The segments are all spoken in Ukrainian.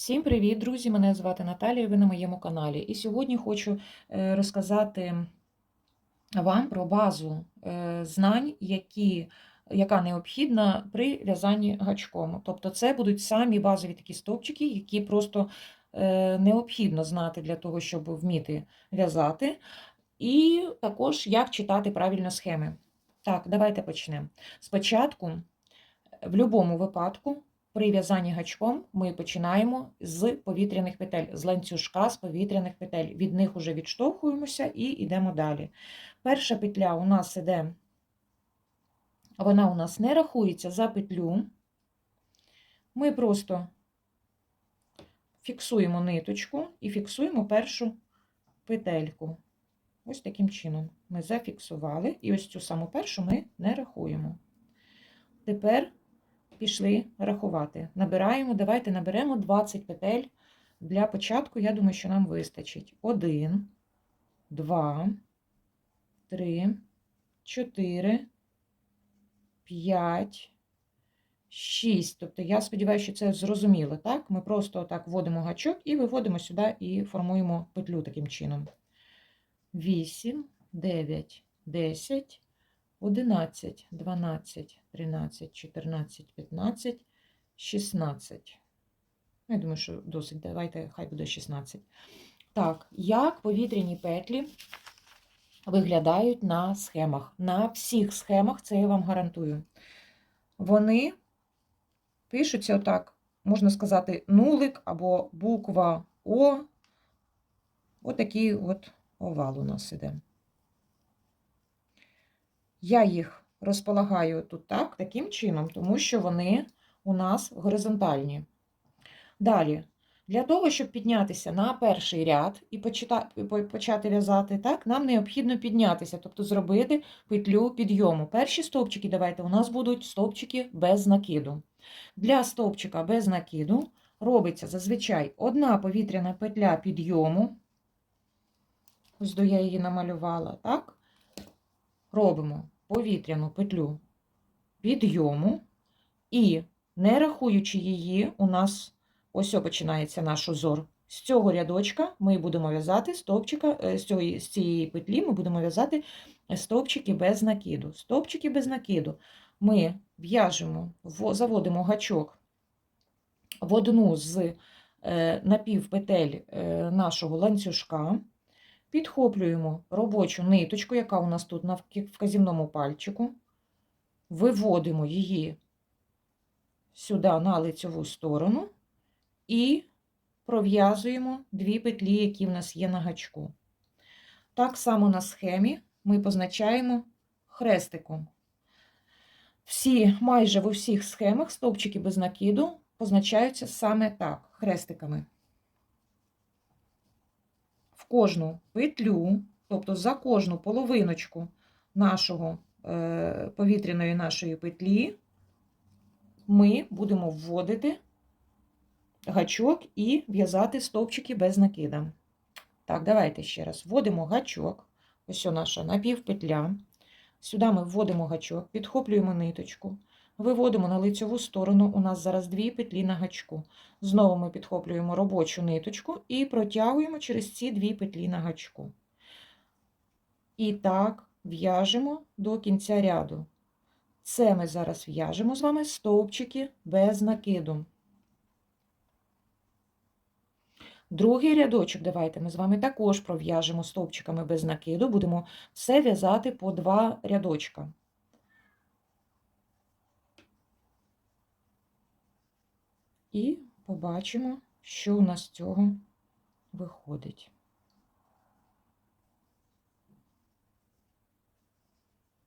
Всім привіт, друзі! Мене звати Наталія, ви на моєму каналі. І сьогодні хочу е, розказати вам про базу е, знань, які, яка необхідна при в'язанні гачком. Тобто, це будуть самі базові такі стовпчики, які просто е, необхідно знати для того, щоб вміти в'язати. І також як читати правильно схеми. Так, давайте почнемо. Спочатку, в будь-якому випадку, при в'язанні гачком ми починаємо з повітряних петель, з ланцюжка з повітряних петель. Від них уже відштовхуємося і йдемо далі. Перша петля у нас іде, вона у нас не рахується за петлю. Ми просто фіксуємо ниточку і фіксуємо першу петельку. Ось таким чином ми зафіксували, і ось цю саму першу ми не рахуємо. Тепер пішли рахувати. Набираємо, давайте наберемо 20 петель. Для початку, я думаю, що нам вистачить. 1, 2, 3, 4, 5, 6. Тобто, я сподіваюся, що це зрозуміло, так? Ми просто так вводимо гачок і виводимо сюди і формуємо петлю таким чином. 8, 9, 10, 11, 12, 13, 14, 15, 16. Я думаю, що досить. Давайте, хай буде 16. Так, як повітряні петлі виглядають на схемах? На всіх схемах, це я вам гарантую. Вони пишуться отак, можна сказати, нулик або буква О. Отакий от овал у нас іде. Я їх розполагаю тут так, таким чином, тому що вони у нас горизонтальні. Далі, для того, щоб піднятися на перший ряд і почати в'язати, так, нам необхідно піднятися, тобто зробити петлю підйому. Перші стовпчики, давайте, у нас будуть стовпчики без накиду. Для стовпчика без накиду робиться зазвичай одна повітряна петля підйому. Ось до я її намалювала, так? Робимо повітряну петлю підйому, і, не рахуючи її, у нас ось починається наш узор. З цього рядочка ми будемо в'язати стовпчика, е, з, цієї, з цієї петлі ми будемо в'язати стовпчики без накиду. Стовпчики без накиду ми в'яжемо, заводимо гачок в одну з е, напівпетель е, нашого ланцюжка. Підхоплюємо робочу ниточку, яка у нас тут на вказівному пальчику, виводимо її сюди на лицеву сторону і пров'язуємо дві петлі, які в нас є на гачку. Так само на схемі ми позначаємо хрестиком. Всі, майже в усіх схемах стовпчики без накиду позначаються саме так, хрестиками кожну петлю, тобто за кожну половиночку нашого е, повітряної нашої петлі, ми будемо вводити гачок і в'язати стовпчики без накида. Так, давайте ще раз вводимо гачок, ось наша напівпетля. Сюди ми вводимо гачок, підхоплюємо ниточку, Виводимо на лицьову сторону, у нас зараз дві петлі на гачку. Знову ми підхоплюємо робочу ниточку і протягуємо через ці дві петлі на гачку. І так в'яжемо до кінця ряду. Це ми зараз в'яжемо з вами стовпчики без накиду. Другий рядочок, давайте ми з вами також пров'яжемо стовпчиками без накиду, будемо все в'язати по два рядочка. І побачимо, що у нас з цього виходить.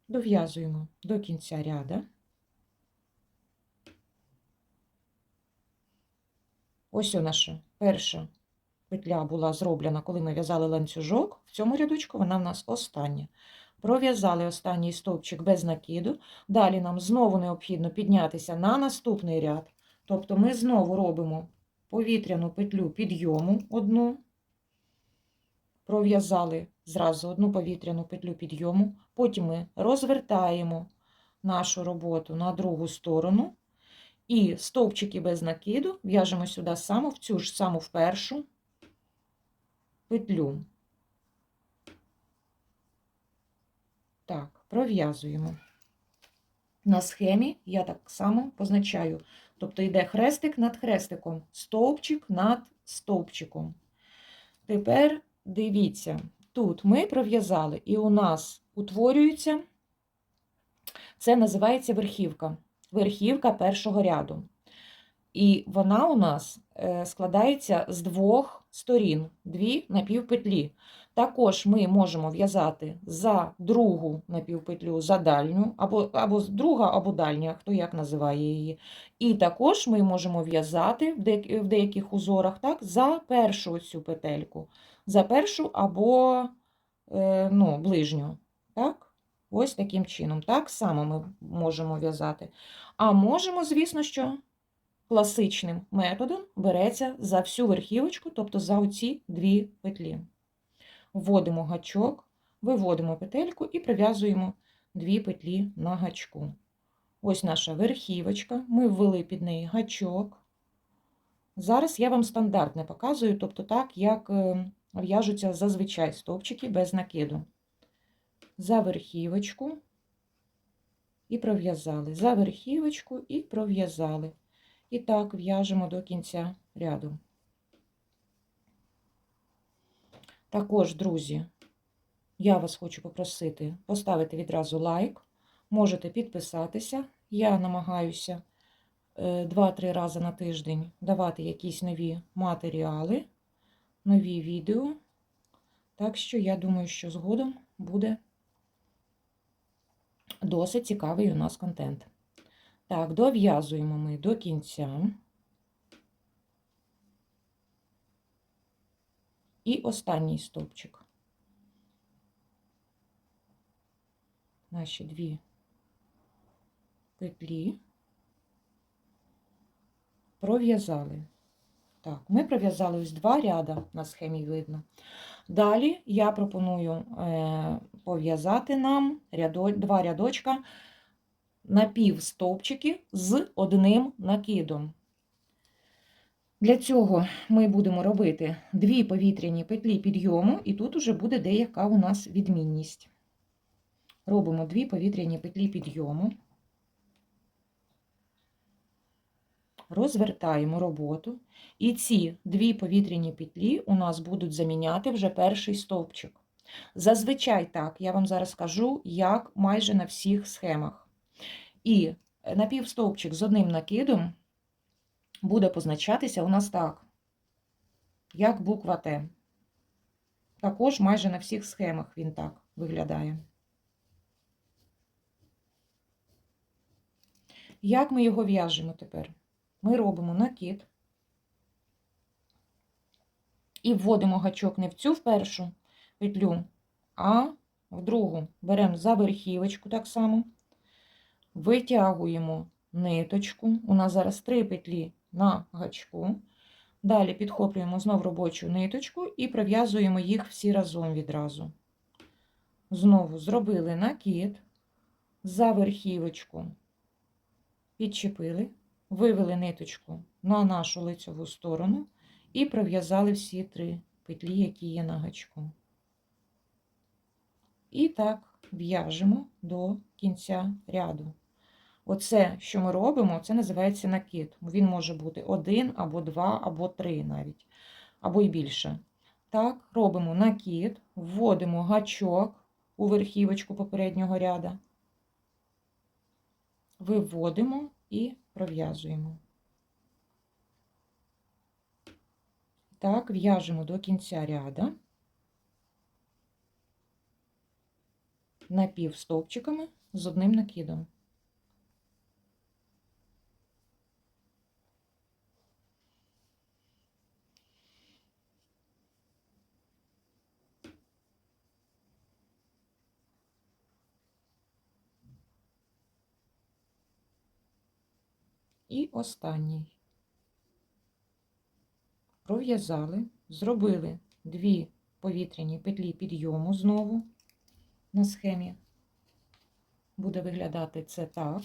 Дов'язуємо до кінця ряда. Ось наша перша петля була зроблена, коли ми в'язали ланцюжок. В цьому рядочку вона в нас остання. Пров'язали останній стовпчик без накиду. Далі нам знову необхідно піднятися на наступний ряд. Тобто ми знову робимо повітряну петлю підйому одну, пров'язали зразу одну повітряну петлю підйому, потім ми розвертаємо нашу роботу на другу сторону І стовпчики без накиду в'яжемо сюди саме в цю ж саму в першу петлю. Так, пров'язуємо. На схемі я так само позначаю. Тобто йде хрестик над хрестиком, стовпчик над стовпчиком. Тепер дивіться, тут ми пров'язали, і у нас утворюється, це називається верхівка. Верхівка першого ряду. І вона у нас е, складається з двох сторін, дві напівпетлі. Також ми можемо в'язати за другу напівпетлю, за дальню, або, або друга, або дальня, хто як називає її. І також ми можемо в'язати в, деяких узорах так, за першу цю петельку, за першу або е, ну, ближню. Так? Ось таким чином. Так само ми можемо в'язати. А можемо, звісно, що класичним методом береться за всю верхівочку, тобто за оці дві петлі. Вводимо гачок, виводимо петельку і прив'язуємо дві петлі на гачку. Ось наша верхівочка, ми ввели під неї гачок. Зараз я вам стандартне показую, тобто так, як е, в'яжуться зазвичай стовпчики без накиду. За верхівочку і пров'язали, за верхівочку і пров'язали. І так в'яжемо до кінця ряду. Також, друзі, я вас хочу попросити поставити відразу лайк, можете підписатися. Я намагаюся 2-3 рази на тиждень давати якісь нові матеріали, нові відео. Так що я думаю, що згодом буде досить цікавий у нас контент. Так, дов'язуємо ми до кінця. І останній стовпчик. Наші дві петлі пров'язали. Так, ми пров'язали ось два ряда на схемі видно. Далі я пропоную е, пов'язати нам рядо, два рядочка напівстовпчики з одним накидом. Для цього ми будемо робити дві повітряні петлі підйому, і тут уже буде деяка у нас відмінність. Робимо дві повітряні петлі підйому, розвертаємо роботу, і ці дві повітряні петлі у нас будуть заміняти вже перший стовпчик. Зазвичай так, я вам зараз скажу, як майже на всіх схемах. І напівстовпчик з одним накидом буде позначатися у нас так, як буква Т. Також майже на всіх схемах він так виглядає. Як ми його в'яжемо тепер? Ми робимо накид і вводимо гачок не в цю в першу петлю, а в другу. Беремо за верхівочку так само, витягуємо ниточку. У нас зараз три петлі на гачку. Далі підхоплюємо знов робочу ниточку і пров'язуємо їх всі разом відразу. Знову зробили накид, за верхівочку підчепили, вивели ниточку на нашу лицеву сторону і пров'язали всі три петлі, які є на гачку. І так в'яжемо до кінця ряду. Оце, що ми робимо, це називається накид. Він може бути один, або два, або три навіть, або й більше. Так, робимо накид, вводимо гачок у верхівочку попереднього ряда, виводимо і пров'язуємо. Так, в'яжемо до кінця ряда напівстовпчиками з одним накидом. І останній. Пров'язали, зробили дві повітряні петлі підйому знову на схемі. Буде виглядати це так.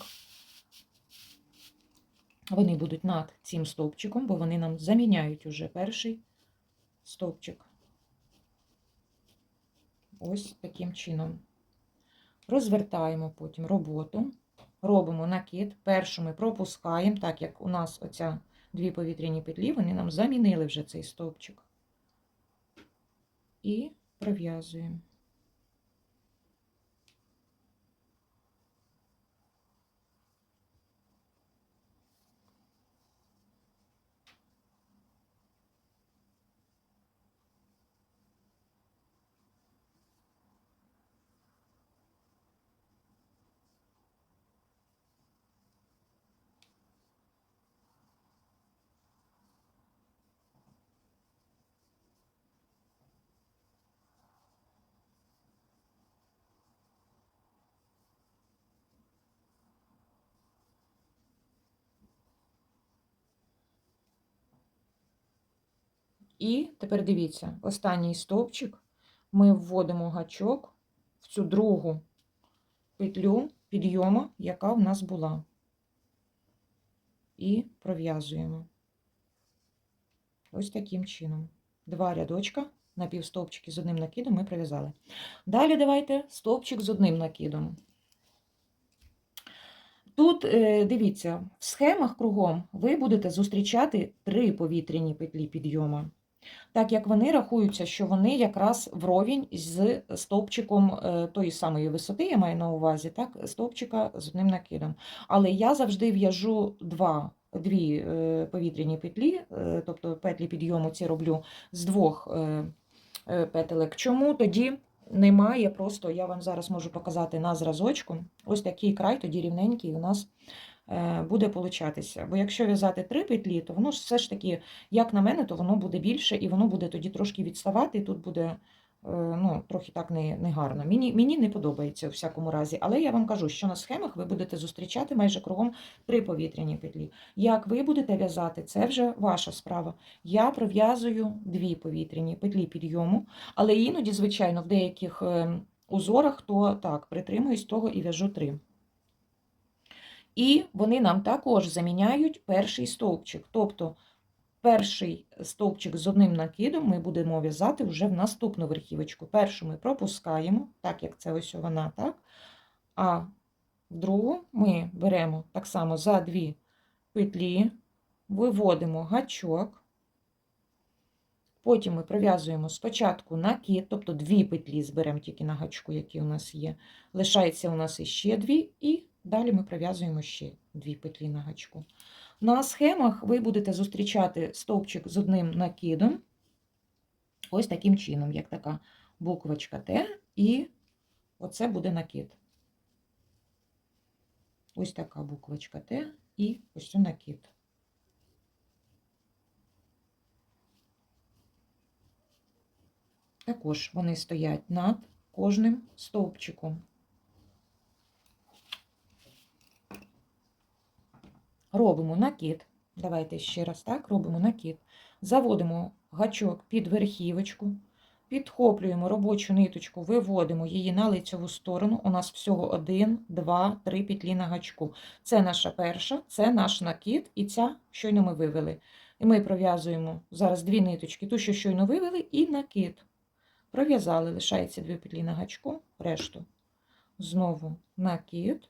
Вони будуть над цим стовпчиком, бо вони нам заміняють уже перший стовпчик. Ось таким чином. Розвертаємо потім роботу, робимо накид. Першу ми пропускаємо, так як у нас оця дві повітряні петлі, вони нам замінили вже цей стовпчик. І пров'язуємо. І тепер дивіться, останній стовпчик ми вводимо гачок в цю другу петлю підйому, яка в нас була. І пров'язуємо. Ось таким чином. Два рядочка, напівстовпчики з одним накидом ми пров'язали. Далі давайте стовпчик з одним накидом. Тут, е, дивіться, в схемах кругом ви будете зустрічати три повітряні петлі підйому так як вони рахуються, що вони якраз вровень з стовпчиком е, тої самої висоти, я маю на увазі, так, стовпчика з одним накидом. Але я завжди в'яжу два. Дві е, повітряні петлі, е, тобто петлі підйому ці роблю з двох петелек. Чому тоді немає, просто я вам зараз можу показати на зразочку. Ось такий край, тоді рівненький у нас буде получатися. Бо якщо в'язати три петлі, то воно ж все ж таки, як на мене, то воно буде більше і воно буде тоді трошки відставати, і тут буде е, ну, трохи так не, не. Мені мені не подобається у всякому разі, але я вам кажу, що на схемах ви будете зустрічати майже кругом три повітряні петлі. Як ви будете в'язати, це вже ваша справа. Я пров'язую дві повітряні петлі підйому, але іноді, звичайно, в деяких ем, узорах то так, притримуюсь того і в'яжу три. І вони нам також заміняють перший стовпчик. Тобто перший стовпчик з одним накидом ми будемо в'язати вже в наступну верхівочку. Першу ми пропускаємо, так як це ось вона, так? А другу ми беремо так само за дві петлі, виводимо гачок. Потім ми пров'язуємо спочатку накид, тобто дві петлі зберемо тільки на гачку, які у нас є. Лишається у нас іще дві, і Далі ми пров'язуємо ще дві петлі на гачку. На схемах ви будете зустрічати стовпчик з одним накидом, ось таким чином, як така буквочка Т, і оце буде накид. Ось така буквочка Т і ось накид. Також вони стоять над кожним стовпчиком. Робимо накид. Давайте ще раз так, робимо накид. Заводимо гачок під верхівочку, підхоплюємо робочу ниточку, виводимо її на лицеву сторону. У нас всього 1, 2, 3 петлі на гачку. Це наша перша, це наш накид, і ця щойно ми вивели. І ми пров'язуємо зараз дві ниточки, ту, що щойно вивели, і накид. Пров'язали, лишається дві петлі на гачку, решту. Знову накид.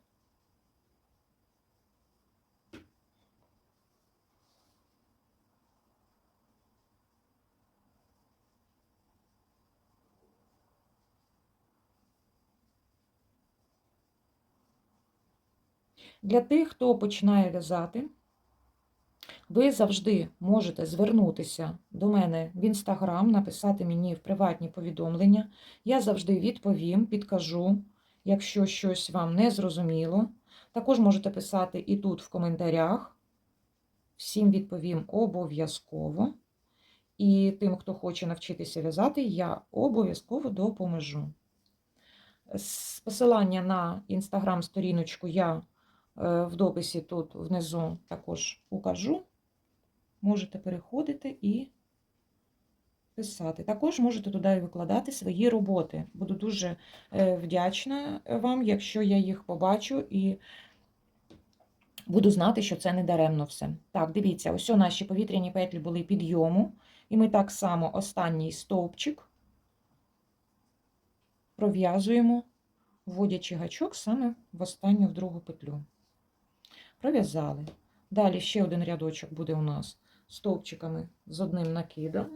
Для тих, хто починає в'язати, ви завжди можете звернутися до мене в інстаграм, написати мені в приватні повідомлення. Я завжди відповім, підкажу, якщо щось вам не зрозуміло. Також можете писати і тут в коментарях. Всім відповім обов'язково. І тим, хто хоче навчитися в'язати, я обов'язково допоможу. Посилання на інстаграм-сторіночку я в дописі тут внизу також укажу. Можете переходити і писати. Також можете туди викладати свої роботи. Буду дуже е, вдячна вам, якщо я їх побачу і буду знати, що це не даремно все. Так, дивіться, ось наші повітряні петлі були підйому, і ми так само останній стовпчик пров'язуємо, вводячи гачок саме в останню в другу петлю. Пров'язали. Далі ще один рядочок буде у нас стовпчиками з одним накидом.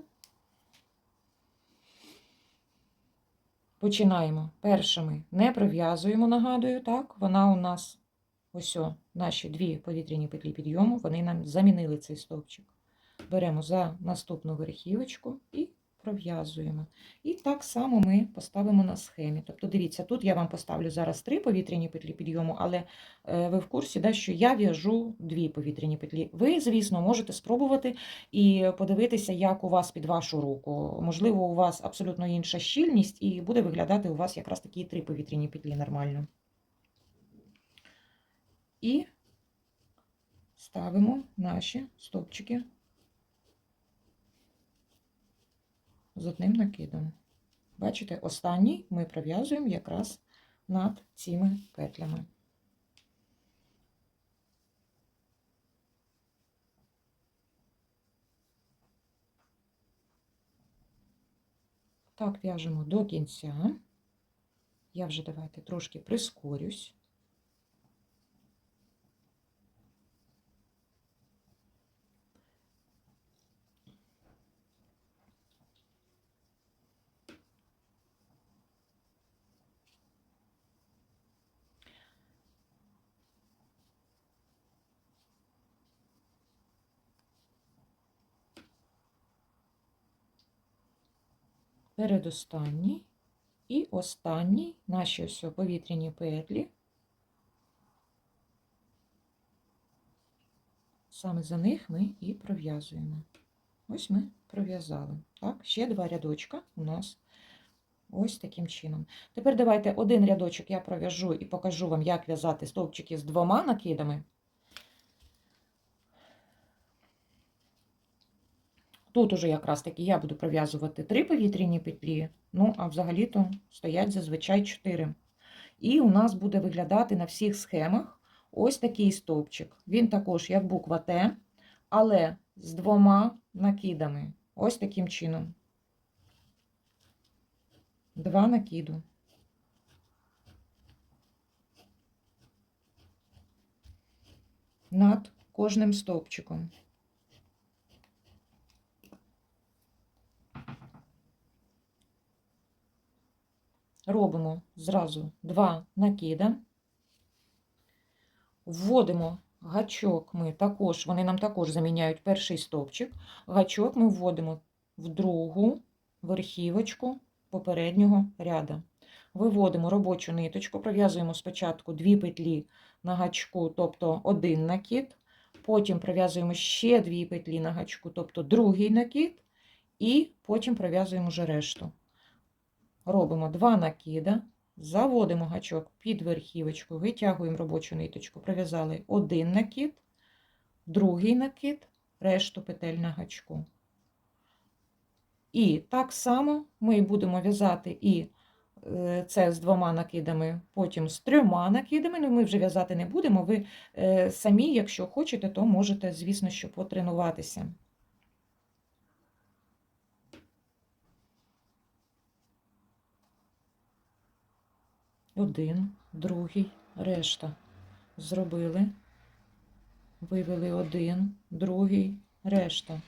Починаємо. Першими не пров'язуємо, нагадую, так, вона у нас ось о, наші дві повітряні петлі підйому, вони нам замінили цей стовпчик. Беремо за наступну верхівочку і пров'язуємо. І так само ми поставимо на схемі. Тобто, дивіться, тут я вам поставлю зараз три повітряні петлі підйому, але е, ви в курсі, да, що я в'яжу дві повітряні петлі. Ви, звісно, можете спробувати і подивитися, як у вас під вашу руку. Можливо, у вас абсолютно інша щільність, і буде виглядати у вас якраз такі три повітряні петлі нормально. І ставимо наші стовпчики з одним накидом. Бачите, останній ми пров'язуємо якраз над цими петлями. Так, в'яжемо до кінця. Я вже давайте трошки прискорюсь. Передостанній і останній наші ось повітряні петлі. Саме за них ми і пров'язуємо. Ось ми пров'язали. Так, ще два рядочка у нас ось таким чином. Тепер давайте один рядочок я пров'яжу і покажу вам, як в'язати стовпчики з двома накидами. Тут уже якраз таки я буду пров'язувати три повітряні петлі, ну, а взагалі-то стоять зазвичай 4. І у нас буде виглядати на всіх схемах ось такий стовпчик. Він також як буква Т, але з двома накидами. Ось таким чином. Два накиду. Над кожним стовпчиком. Робимо зразу два накида, вводимо гачок, ми також, вони нам також заміняють перший стовпчик. Гачок ми вводимо в другу верхівочку попереднього ряда. Виводимо робочу ниточку, пров'язуємо спочатку дві петлі на гачку, тобто один накид, потім пров'язуємо ще дві петлі на гачку, тобто другий накид, і потім пров'язуємо вже решту робимо два накида, заводимо гачок під верхівочку, витягуємо робочу ниточку, пров'язали один накид, другий накид, решту петель на гачку. І так само ми будемо в'язати і е, це з двома накидами, потім з трьома накидами. Ну, ми вже в'язати не будемо. Ви е, самі, якщо хочете, то можете, звісно, що потренуватися. Один, другий, решта. Зробили, вивели один, другий, решта.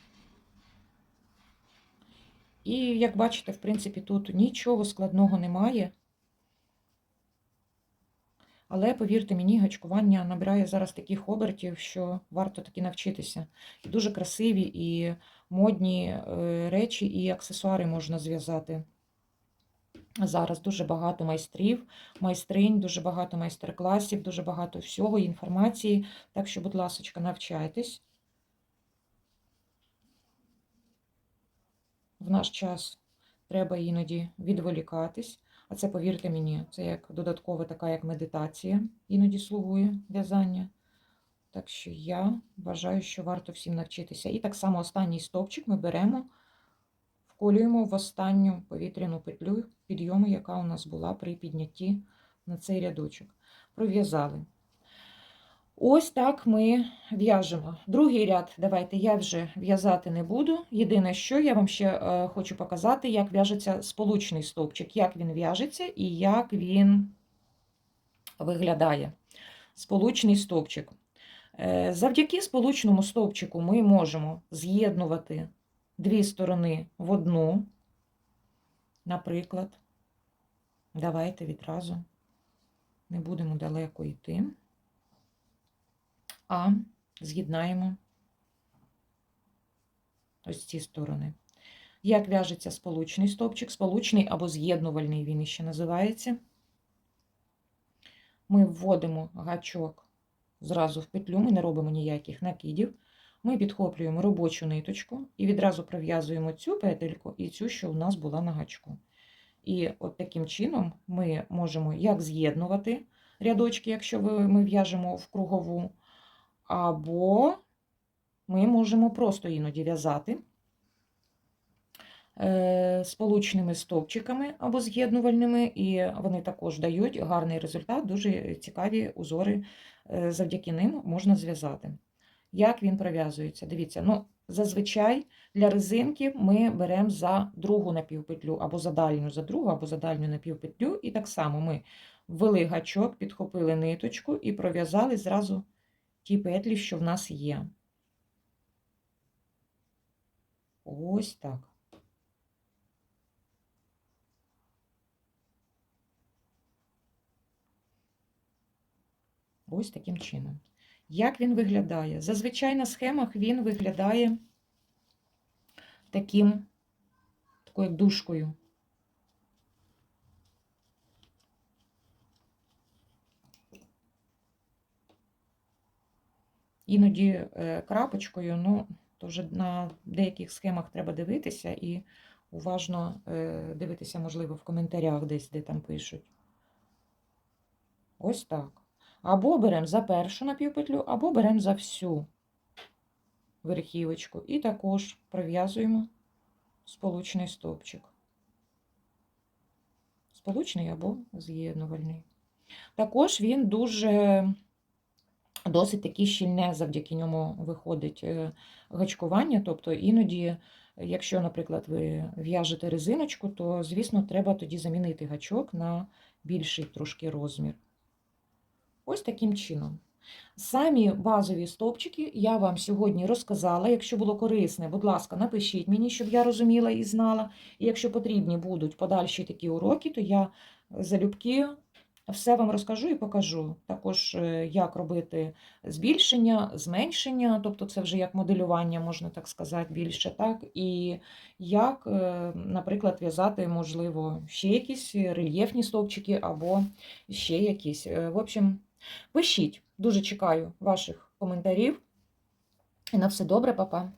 І, як бачите, в принципі, тут нічого складного немає. Але, повірте мені, гачкування набирає зараз таких обертів, що варто таки навчитися. І дуже красиві і модні е, речі, і аксесуари можна зв'язати. Зараз дуже багато майстрів, майстринь, дуже багато майстер-класів, дуже багато всього, інформації. Так що, будь ласка, навчайтесь. В наш час треба іноді відволікатись, а це, повірте мені, це як додаткова така як медитація, іноді слугує в'язання. Так що я вважаю, що варто всім навчитися. І так само останній стовпчик ми беремо вколюємо в останню повітряну петлю підйому, яка у нас була при піднятті на цей рядочок. Пров'язали. Ось так ми в'яжемо. Другий ряд, давайте я вже в'язати не буду. Єдине, що я вам ще е, хочу показати, як в'яжеться сполучний стовпчик, як він в'яжеться і як він виглядає. Сполучний стовпчик. Е, Завдяки сполучному стовпчику ми можемо з'єднувати дві сторони в одну. Наприклад, давайте відразу не будемо далеко йти, а з'єднаємо ось ці сторони. Як в'яжеться сполучний стовпчик, сполучний або з'єднувальний він іще називається. Ми вводимо гачок зразу в петлю, ми не робимо ніяких накидів. Ми підхоплюємо робочу ниточку і відразу пров'язуємо цю петельку і цю, що у нас була на гачку. І от таким чином ми можемо як з'єднувати рядочки, якщо ми в'яжемо в кругову, або ми можемо просто іноді в'язати е, сполучними стовпчиками або з'єднувальними, і вони також дають гарний результат, дуже цікаві узори, е, завдяки ним можна зв'язати. Як він пров'язується? Дивіться, ну, зазвичай для резинки ми беремо за другу напівпетлю, або за дальню за другу, або за дальню напівпетлю, і так само ми ввели гачок, підхопили ниточку і пров'язали зразу ті петлі, що в нас є. Ось так. Ось таким чином. Як він виглядає? Зазвичай на схемах він виглядає таким, такою дужкою. Іноді е, крапочкою, ну, то вже на деяких схемах треба дивитися і уважно е, дивитися, можливо, в коментарях десь, де там пишуть. Ось так. Або беремо за першу напівпетлю, або беремо за всю верхівочку. І також пров'язуємо сполучний стовпчик. Сполучний або з'єднувальний. Також він дуже досить таки щільне, завдяки ньому виходить е, гачкування. Тобто іноді, якщо, наприклад, ви в'яжете резиночку, то, звісно, треба тоді замінити гачок на більший трошки розмір. Ось таким чином. Самі базові стовпчики я вам сьогодні розказала. Якщо було корисне, будь ласка, напишіть мені, щоб я розуміла і знала. І якщо потрібні будуть подальші такі уроки, то я залюбки все вам розкажу і покажу. Також, е, як робити збільшення, зменшення, тобто це вже як моделювання, можна так сказати, більше, так, і як, е, наприклад, в'язати, можливо, ще якісь рельєфні стовпчики або ще якісь. Е, В общем, пишіть. Дуже чекаю ваших коментарів. І на все добре, папа.